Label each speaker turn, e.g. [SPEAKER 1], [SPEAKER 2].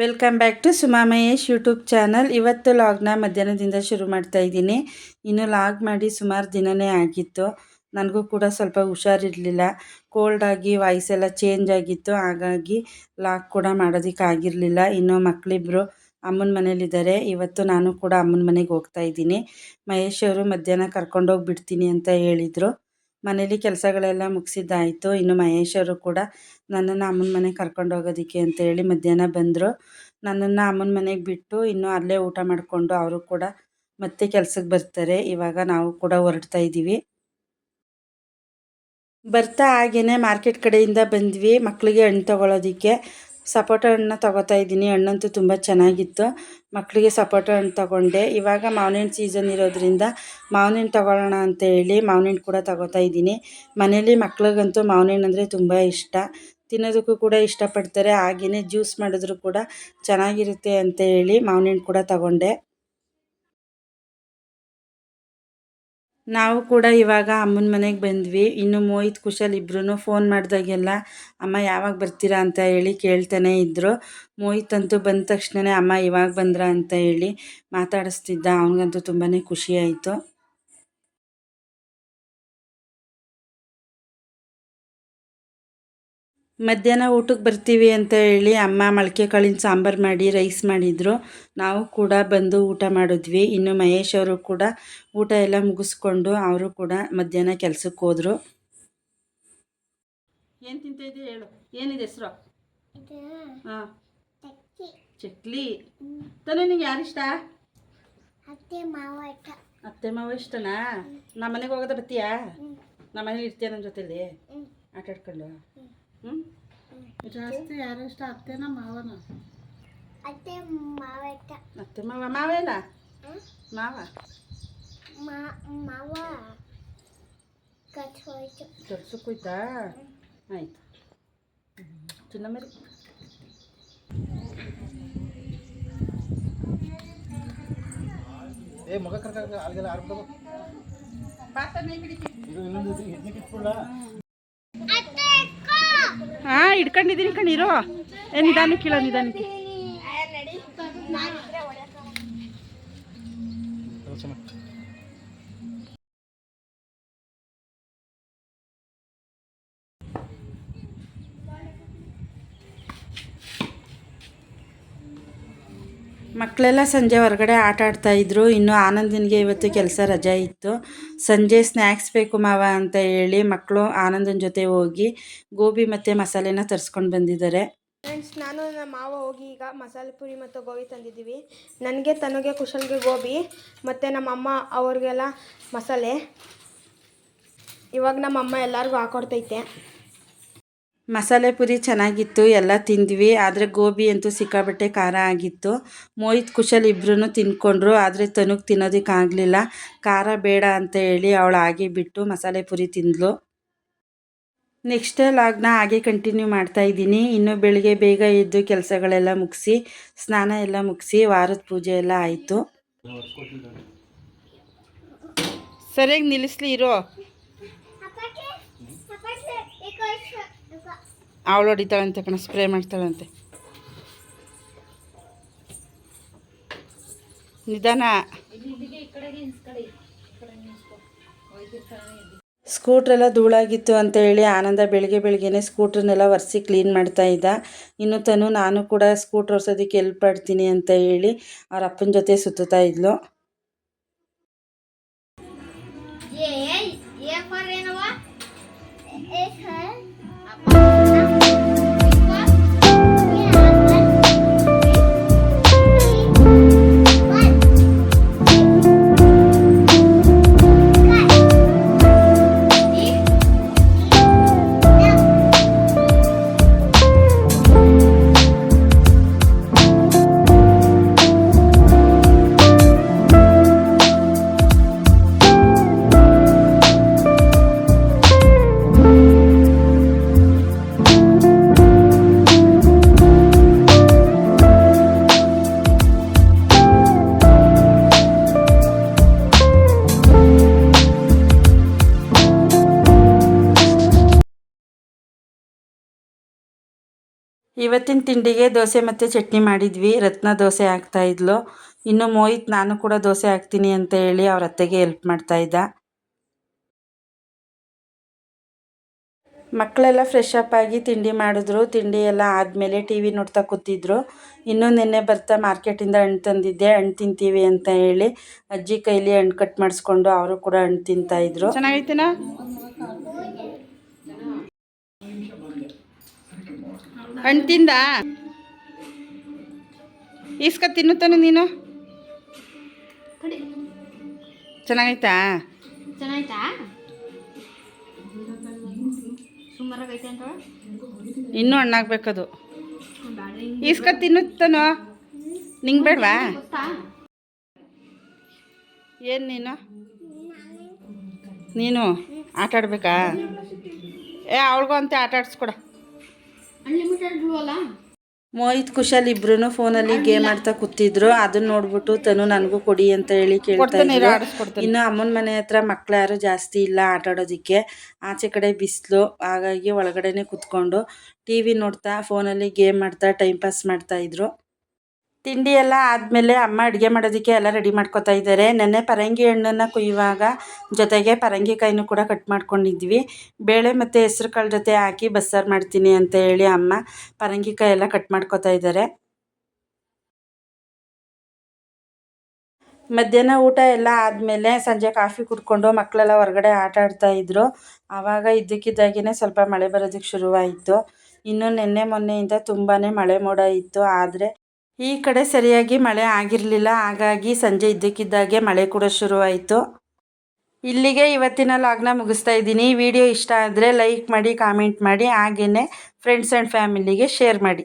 [SPEAKER 1] Welcome back to Suma Mahesh YouTube channel ಇವತ್ತು ಲಾಗ್ನ ಮಧ್ಯಾಹ್ನದಿಂದ ಶುರು ಮಾಡ್ತಾ ಇದ್ದೀನಿ. ಇನ್ನು ಲಾಗ್ ಮಾಡಿ ಸುಮಾರು ದಿನವೇ ಆಗಿತ್ತು. ನನಗೂ ಕೂಡ ಸ್ವಲ್ಪ ಹುಷಾರಿರಲಿಲ್ಲ. ಕೋಲ್ಡ್ ಆಗಿ ವಾಯ್ಸ್ ಎಲ್ಲ ಚೇಂಜ್ ಆಗಿತ್ತು. ಹಾಗಾಗಿ ಲಾಗ್ ಕೂಡ ಮಾಡೋದಕ್ಕೆ ಆಗಿರಲಿಲ್ಲ. ಇನ್ನು ಮಕ್ಕಳಿಬ್ಬರು ಅಮ್ಮನ ಮನೇಲಿದ್ದಾರೆ. ಇವತ್ತು ನಾನು ಕೂಡ ಅಮ್ಮನ ಮನೆಗೆ ಹೋಗ್ತಾ ಇದ್ದೀನಿ. ಮಹೇಶ್ ಅವರು ಮಧ್ಯಾಹ್ನ ಕರ್ಕೊಂಡೋಗಿ ಬಿಡ್ತೀನಿ ಅಂತ ಹೇಳಿದರು. ಮನೇಲಿ ಕೆಲಸಗಳೆಲ್ಲ ಮುಗಿಸಿದ್ದಾಯಿತು. ಇನ್ನು ಮಹೇಶ್ ಅವರು ಕೂಡ ನನ್ನನ್ನು ಅಮ್ಮನ ಮನೆಗೆ ಕರ್ಕೊಂಡು ಹೋಗೋದಕ್ಕೆ ಅಂತ ಹೇಳಿ ಮಧ್ಯಾಹ್ನ ಬಂದರು. ನನ್ನನ್ನು ಅಮ್ಮನ ಮನೆಗೆ ಬಿಟ್ಟು ಇನ್ನು ಅಲ್ಲೇ ಊಟ ಮಾಡಿಕೊಂಡು ಅವರು ಕೂಡ ಮತ್ತೆ ಕೆಲಸಕ್ಕೆ ಬರ್ತಾರೆ. ಇವಾಗ ನಾವು ಕೂಡ ಹೊರಡ್ತಾ ಇದ್ದೀವಿ. ಬರ್ತಾ ಹಾಗೆಯೇ ಮಾರ್ಕೆಟ್ ಕಡೆಯಿಂದ ಬಂದ್ವಿ. ಮಕ್ಕಳಿಗೆ ಹಣ್ಣು ತೊಗೊಳೋದಕ್ಕೆ. ಸಪೋಟ ಹಣ್ಣನ್ನ ತೊಗೋತಾ ಇದ್ದೀನಿ. ಹಣ್ಣಂತೂ ತುಂಬ ಚೆನ್ನಾಗಿತ್ತು. ಮಕ್ಕಳಿಗೆ ಸಪೋಟ ಹಣ್ಣು ತೊಗೊಂಡೆ. ಇವಾಗ ಮಾವಿನ ಸೀಸನ್ ಇರೋದ್ರಿಂದ ಮಾವಿನ ತೊಗೊಳ್ಳೋಣ ಅಂತ ಹೇಳಿ ಮಾವಿನ ಕೂಡ ತೊಗೋತಾ ಇದ್ದೀನಿ. ಮನೇಲಿ ಮಕ್ಳಿಗಂತೂ ಮಾವಿನ ಅಂದರೆ ತುಂಬ ಇಷ್ಟ. ತಿನ್ನೋದಕ್ಕೂ ಕೂಡ ಇಷ್ಟಪಡ್ತಾರೆ. ಹಾಗೆಯೇ ಜ್ಯೂಸ್ ಮಾಡಿದ್ರು ಕೂಡ ಚೆನ್ನಾಗಿರುತ್ತೆ ಅಂತ ಹೇಳಿ ಮಾವಿನ ಹಣ್ಣು ಕೂಡ ತಗೊಂಡೆ. ನಾವು ಕೂಡ ಇವಾಗ ಅಮ್ಮನ ಮನೆಗೆ ಬಂದ್ವಿ. ಇನ್ನು ಮೋಹಿತ್, ಕುಶಲ್ ಇಬ್ಬರೂ ಫೋನ್ ಮಾಡಿದಾಗೆಲ್ಲ, ಅಮ್ಮ, ಯಾವಾಗ ಬರ್ತೀರಾ? ಅಂತ ಹೇಳಿ ಕೇಳ್ತಾನೆ ಇದ್ದರು ಮೋಹಿತ್ ಅಂತೂ ಬಂದ ತಕ್ಷಣವೇ ಅಮ್ಮ, ಇವಾಗ ಬಂದ್ರ? ಅಂತ ಹೇಳಿ ಮಾತಾಡಿಸ್ತಿದ್ದ. ಅವನಿಗಂತೂ ತುಂಬಾ ಖುಷಿ ಮಧ್ಯಾಹ್ನ ಊಟಕ್ಕೆ ಬರ್ತೀವಿ ಅಂತ ಹೇಳಿ ಅಮ್ಮ ಮೊಳಕೆ ಕಾಳಿನ ಸಾಂಬಾರು ಮಾಡಿ ರೈಸ್ ಮಾಡಿದರು. ನಾವು ಕೂಡ ಬಂದು ಊಟ ಮಾಡಿದ್ವಿ. ಇನ್ನು ಮಹೇಶ್ ಅವರು ಕೂಡ ಊಟ ಎಲ್ಲ ಮುಗಿಸ್ಕೊಂಡು ಅವರು ಕೂಡ ಮಧ್ಯಾಹ್ನ ಕೆಲಸಕ್ಕೆ ಹೋದರು. ಏನು ತಿಂತ ಇದ್ದೀವಿ ಹೇಳು. ಏನಿದೆ ಹೆಸರು? ಹಾಂ. ಚಕ್ಲಿ. ತಾನೇ ನಿಂಗೆ ಯಾರಿಷ್ಟ
[SPEAKER 2] ಅತ್ತೆ ಮಾವ ಇಷ್ಟ.
[SPEAKER 1] ಅತ್ತೆ ಮಾವ ಇಷ್ಟನಾ? ನಮ್ಮ ಮನೆಗೆ ಹೋಗೋದ ಬರ್ತೀಯಾ? ನಮ್ಮ ಮನೇಲಿ ಇರ್ತೀಯ ನನ್ನ ಜೊತೆಲಿ? ಆಟ ಆಡ್ಕೊಂಡು ಹ್ಞೂ
[SPEAKER 3] ಜಾಸ್ತಿ ಯಾರು ಇಷ್ಟ ಅತ್ತೆನ ಮಾವನ?
[SPEAKER 2] ಅತ್ತೆ ಮಾವ ಇಟ್ಟ
[SPEAKER 1] ಅತ್ತೆ ಮಾವ ಮಾವೇನ? ಮಾವ?
[SPEAKER 2] ಮಾ- ಮಾವ. ಕಚ್ ಹೋಯ್ತು.
[SPEAKER 1] ಕೆಲ್ಸಕ್ಕೆ ಹೋಯ್ತಾ ಆಯ್ತು. ಚಿನ್ನಮರಿ
[SPEAKER 4] ಏ ಮಗ ಕರ್ಕ ಅಲ್ಲಿಗೆಲ್ಲ ಆಡ್ಬಿಡೋದು ಇದು ಇನ್ನೊಂದು ಹೆಜ್ಜೆ
[SPEAKER 1] ಹಾಂ ಹಿಡ್ಕೊಂಡಿದ್ದೀನಿ ಕಣಿರೋ ಏ ನಿಧಾನಕ್ಕೆ ಕೀಳೋ ನಿಧಾನಕ್ಕೆ. ಮಕ್ಕಳೆಲ್ಲ ಸಂಜೆ ಹೊರಗಡೆ ಆಟ ಆಡ್ತಾ ಇದ್ರು. ಇನ್ನು ಆನಂದನಿಗೆ ಇವತ್ತು ಕೆಲಸ ರಜೆ ಇತ್ತು. ಸಂಜೆ ಸ್ನ್ಯಾಕ್ಸ್ ಬೇಕು ಮಾವ ಅಂತ ಹೇಳಿ ಮಕ್ಕಳು ಆನಂದನ ಜೊತೆ ಹೋಗಿ ಗೋಬಿ ಮತ್ತು ಮಸಾಲೆನ ತರಿಸ್ಕೊಂಡು ಬಂದಿದ್ದಾರೆ.
[SPEAKER 5] ಫ್ರೆಂಡ್ಸ್ ನಾನು ನಮ್ಮ ಮಾವ ಹೋಗಿ ಈಗ ಮಸಾಲೆ ಪುರಿ ಮತ್ತು ಗೋಬಿ ತಂದಿದ್ದೀವಿ. ನನಗೆ ತನಗೆ ಕುಶಲ್ಗೆ ಗೋಬಿ ಮತ್ತು ನಮ್ಮ ಅಮ್ಮ ಅವ್ರಿಗೆಲ್ಲ ಮಸಾಲೆ. ಇವಾಗ ನಮ್ಮ ಅಮ್ಮ ಎಲ್ಲರಿಗೂ ಹಾಕೊಡ್ತೈತೆ.
[SPEAKER 1] ಮಸಾಲೆ ಪುರಿ ಚೆನ್ನಾಗಿತ್ತು, ಎಲ್ಲ ತಿಂದ್ವಿ. ಆದರೆ ಗೋಬಿ ಅಂತೂ ಸಿಕ್ಕಾಬಟ್ಟೆ ಖಾರ ಆಗಿತ್ತು. ಮೋಹಿತ್ ಕುಶಲ್ ಇಬ್ಬರೂ ತಿನ್ಕೊಂಡ್ರು, ಆದರೆ ತನುಗೆ ತಿನ್ನೋದಕ್ಕೆ ಆಗಲಿಲ್ಲ. ಖಾರ ಬೇಡ ಅಂತ ಹೇಳಿ ಅವಳು ಹಾಗೆ ಬಿಟ್ಟು ಮಸಾಲೆ ಪುರಿ ತಿಂದ್ಲು. ನೆಕ್ಸ್ಟ್ ಲಾಗ್ನ ಹಾಗೆ ಕಂಟಿನ್ಯೂ ಮಾಡ್ತಾ ಇದ್ದೀನಿ. ಇನ್ನು ಬೆಳಿಗ್ಗೆ ಬೇಗ ಎದ್ದು ಕೆಲಸಗಳೆಲ್ಲ ಮುಗಿಸಿ, ಸ್ನಾನ ಎಲ್ಲ ಮುಗಿಸಿ ವಾರದ ಪೂಜೆ ಎಲ್ಲ ಆಯಿತು. ಸರಿಯಾಗಿ ನಿಲ್ಲಿಸ್ಲಿ ಇರೋ. ಅವಳು ಹೊಡಿತಾಳಂತೆ ಕಣ ಸ್ಪ್ರೇ ಮಾಡ್ತಾಳಂತೆ ನಿಧಾನ ಸ್ಕೂಟ್ರೆಲ್ಲ ಧೂಳಾಗಿತ್ತು ಅಂತ ಹೇಳಿ ಆನಂದ ಬೆಳಿಗ್ಗೆ ಬೆಳಿಗ್ಗೆನೇ ಸ್ಕೂಟ್ರನ್ನೆಲ್ಲ ಒರೆಸಿ ಕ್ಲೀನ್ ಮಾಡ್ತಾ ಇದ್ದ ಇನ್ನು ತನು ನಾನು ಕೂಡ ಸ್ಕೂಟ್ರ್ ಒರೆಸೋದಕ್ಕೆ ಎಲ್ಪ್ ಮಾಡ್ತೀನಿ ಅಂತ ಹೇಳಿ ಅವ್ರ ಅಪ್ಪನ ಜೊತೆ ಸುತ್ತಾ ಇದ್ಲು
[SPEAKER 2] ಏ
[SPEAKER 1] ಇವತ್ತಿನ ತಿಂಡಿಗೆ ದೋಸೆ ಮತ್ತು ಚಟ್ನಿ ಮಾಡಿದ್ವಿ. ರತ್ನ ದೋಸೆ ಹಾಕ್ತಾಯಿದ್ಲು ಇನ್ನು ಮೋಹಿತ್, ನಾನು ಕೂಡ ದೋಸೆ ಹಾಕ್ತೀನಿ ಅಂತ ಹೇಳಿ ಅವ್ರ ಅತ್ತೆಗೆ ಹೆಲ್ಪ್ ಮಾಡ್ತಾಯಿದ್ದ ಮಕ್ಕಳೆಲ್ಲ ಫ್ರೆಶ್ ಅಪ್ ಆಗಿ ತಿಂಡಿ ಮಾಡಿದ್ರು. ತಿಂಡಿ ಎಲ್ಲ ಆದಮೇಲೆ ಟಿ ವಿ ನೋಡ್ತಾ ಕೂತಿದ್ರು. ಇನ್ನೂ ನಿನ್ನೆ ಬರ್ತಾ ಮಾರ್ಕೆಟಿಂದ ಹಣ್ಣು ತಂದಿದ್ದೆ. ಹಣ್ಣು ತಿಂತೀವಿ ಅಂತ ಹೇಳಿ ಅಜ್ಜಿ ಕೈಲಿ ಹಣ್ಣು ಕಟ್ ಮಾಡಿಸ್ಕೊಂಡು ಅವರು ಕೂಡ ಹಣ್ಣು ತಿಂತಾಯಿದ್ರು ಚೆನ್ನಾಗೈತೆನಾ? ಹಣ್ಣು ತಿಂದ ಈಸ್ಕ ತಿನ್ನುತ್ತಾನೆ ನೀನು? ಚೆನ್ನಾಗೈತಾ?
[SPEAKER 5] ಚೆನ್ನಾಯ್ತಾ ಅಂತ
[SPEAKER 1] ಇನ್ನೂ ಹಣ್ಣಾಗ್ಬೇಕದು. ಈಸ್ಕ ತಿನ್ನುತ್ತಾನೋ? ನಿಂಗೆ ಬೇಡವಾ? ಏನು ನೀನು? ನೀನು? ಆಟ ಆಡ್ಬೇಕಾ ಏ ಅವಳಿಗೂ ಅಂತ ಆಟ ಆಡಿಸ್ಕೊಡ
[SPEAKER 5] ಅನ್ಲಿಮಿಟೆಡ್ ಅಲ್ಲ?
[SPEAKER 1] ಮೋಹಿತ್ ಕುಶಾಲ್ ಇಬ್ರು ಫೋನಲ್ಲಿ ಗೇಮ್ ಆಡ್ತಾ ಕೂತಿದ್ರು. ಅದನ್ನ ನೋಡ್ಬಿಟ್ಟು ತನು ನನಗೂ ಕೊಡಿ ಅಂತ ಹೇಳಿ ಕೇಳ್ತಾ ಇದ್ರು. ಇನ್ನು ಅಮ್ಮನ ಮನೆ ಹತ್ರ ಮಕ್ಳು ಯಾರು ಜಾಸ್ತಿ ಇಲ್ಲ ಆಟ ಆಡೋದಿಕ್ಕೆ. ಆಚೆ ಕಡೆ ಬಿಸಿಲು ಹಾಗಾಗಿ ಒಳಗಡೆನೆ ಕುತ್ಕೊಂಡು ಟಿವಿ ನೋಡ್ತಾ ಫೋನಲ್ಲಿ ಗೇಮ್ ಆಡ್ತಾ ಟೈಮ್ ಪಾಸ್ ಮಾಡ್ತಾ ಇದ್ರು. ತಿಂಡಿ ಎಲ್ಲ ಆದಮೇಲೆ ಅಮ್ಮ ಅಡುಗೆ ಮಾಡೋದಕ್ಕೆ ಎಲ್ಲ ರೆಡಿ ಮಾಡ್ಕೊತಾ ಇದ್ದಾರೆ. ನೆನ್ನೆ ಪರಂಗಿ ಹಣ್ಣನ್ನು ಕುಯ್ಯುವಾಗ ಜೊತೆಗೆ ಪರಂಗಿಕಾಯಿನೂ ಕೂಡ ಕಟ್ ಮಾಡ್ಕೊಂಡಿದ್ವಿ. ಬೇಳೆ ಮತ್ತು ಹೆಸ್ರು ಕಾಳು ಜೊತೆ ಹಾಕಿ ಬಸ್ಸಾರು ಮಾಡ್ತೀನಿ ಅಂತ ಹೇಳಿ ಅಮ್ಮ ಪರಂಗಿ ಕಾಯಿ ಎಲ್ಲ ಕಟ್ ಮಾಡ್ಕೊತಾ ಇದ್ದಾರೆ. ಮಧ್ಯಾಹ್ನ ಊಟ ಎಲ್ಲ ಆದಮೇಲೆ ಸಂಜೆ ಕಾಫಿ ಕುಡ್ಕೊಂಡು ಮಕ್ಕಳೆಲ್ಲ ಹೊರಗಡೆ ಆಟ ಆಡ್ತಾ ಇದ್ರು. ಆವಾಗ ಇದ್ದಕ್ಕಿದ್ದಾಗಿನೇ ಸ್ವಲ್ಪ ಮಳೆ ಬರೋದಕ್ಕೆ ಶುರುವಾಯಿತು. ಇನ್ನು ನಿನ್ನೆ ಮೊನ್ನೆಯಿಂದ ತುಂಬಾ ಮಳೆ ಮೋಡ ಇತ್ತು. ಆದರೆ ಈ ಕಡೆ ಸರಿಯಾಗಿ ಮಳೆ ಆಗಿರಲಿಲ್ಲ, ಹಾಗಾಗಿ ಸಂಜೆ ಇದ್ದಕ್ಕಿದ್ದಾಗೆ ಮಳೆ ಕೂಡ ಶುರುವಾಯಿತು. ಇಲ್ಲಿಗೆ ಇವತ್ತಿನ ಲಾಗ್ನ ಮುಗಿಸ್ತಾ ಇದ್ದೀನಿ. ವಿಡಿಯೋ ಇಷ್ಟ ಆದರೆ ಲೈಕ್ ಮಾಡಿ, ಕಾಮೆಂಟ್ ಮಾಡಿ ಹಾಗೆಯೇ ಫ್ರೆಂಡ್ಸ್ ಆ್ಯಂಡ್ ಫ್ಯಾಮಿಲಿಗೆ ಶೇರ್ ಮಾಡಿ.